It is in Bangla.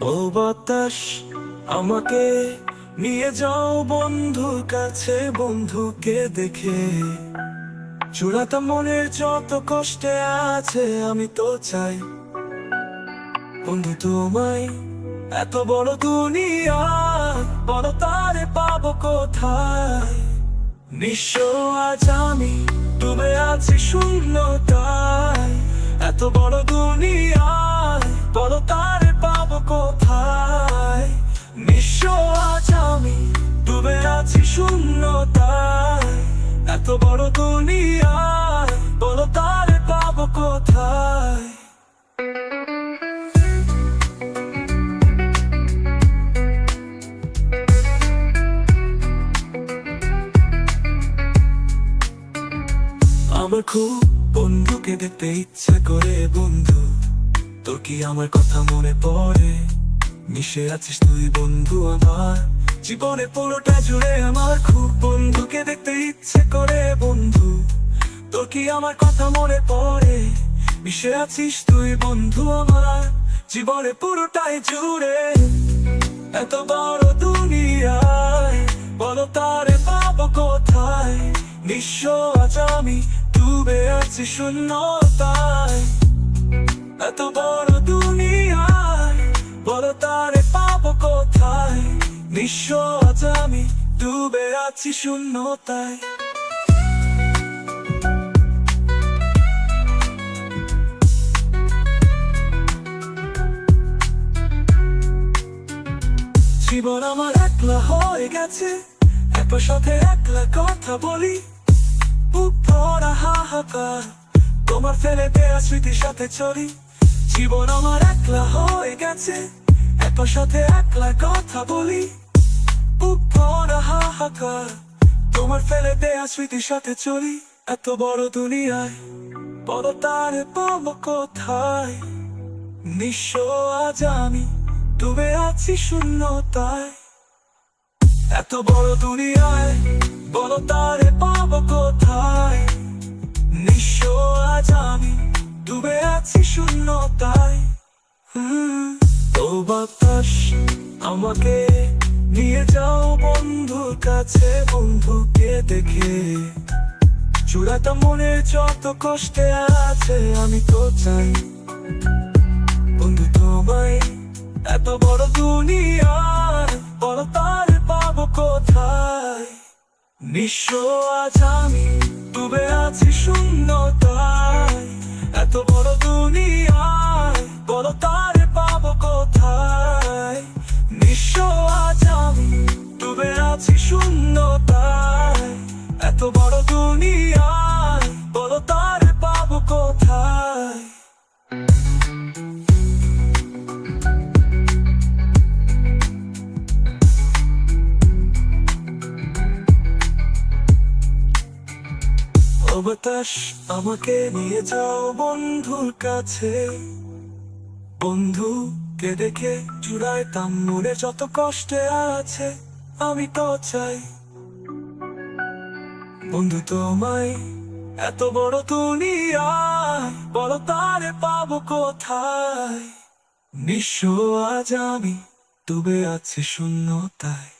ও বাতাস, আমাকে নিয়ে যাও বন্ধুর কাছে, বন্ধুকে দেখে। চূড়াতা মনের যত কষ্টে আছে, আমি তো চাই। বন্ধু তোমায়, এত বড় দুনিয়া, বড় তারে পাবো কোথায়? নিঃস্ব আজ আমি ডুবে আছি শূন্যতায়। এত বড় দুনিয়ায় আমার খুব বন্ধুকে দেখতে ইচ্ছে করে, বন্ধু। তোর কি আমার কথা মনে পড়ে? মিশে আছিস তুই, বন্ধু আমার। জীবনে পুরোটা জুড়ে আমার খুব বন্ধুকে দেখতে ইচ্ছে করে, বন্ধু। তোর কি আমার কথা মনে পড়ে? মিশে আছিস তুই, বন্ধু আমার। জীবনে পুরোটাই জুড়ে। এত বড় দুনিয়ায়, বলো তারে পাবো কোথায়? নিঃস্ব আজ আমি ডুবে আছি শূন্যতায়। এত বড় দুনিয়ায়, বলো তারে পাবো কোথায়? নিঃস্ব আজ আমি ডুবে আছি শূন্যতায়। জীবন আমার একলা হয়ে গেছে, একবার সাথে একলা কথা বলি। বুক হাহাকার তোমার ফেলে দেয়া স্মৃতির সাথে চলি জীবন আমার একলা হয়ে গেছে সাথে একলা কথা বলি। হাহাকার তোমার ফেলে দেয়া স্মৃতির সাথে চলি এত বড় দুনিয়ায়। বড় তার পাবো কোথায়? নিঃস্ব আজ আমি ডুবে আছি শূন্যতায়। এত বড় দুনিয়ায়, বলো তারে ডুবে আছি শূন্যতায়। তো বাতাস আমাকে নিয়ে যাও বন্ধুর কাছে, বন্ধুকে দেখে। চূড়াটা মনের যত কষ্টে আছে, আমি তো চাই। বন্ধু তোমায়, এত বড় দুনিয়ার বড় তার পাবো কোথায়? নিঃস্ব আজ আমি ডুবে আছি শূন্যতায়। এত বড় দুনিয়ায় বলো তার পাবো কোথায়? নিঃস্ব আজ আমি ডুবে আছি শূন্যতায়। এত বড় দুনিয়ায় ও বাতাস আমাকে নিয়ে যাও বন্ধুর কাছে। বন্ধু কে দেখে চূড়ায় তাম মনে যত কষ্টে আছে, আমি তো চাই। বন্ধু তোমায়, এত বড় দুনিয়ায় বড় তারে পাবো কোথায়? নিঃস্ব আজ আমি ডুবে আছি শূন্যতায়।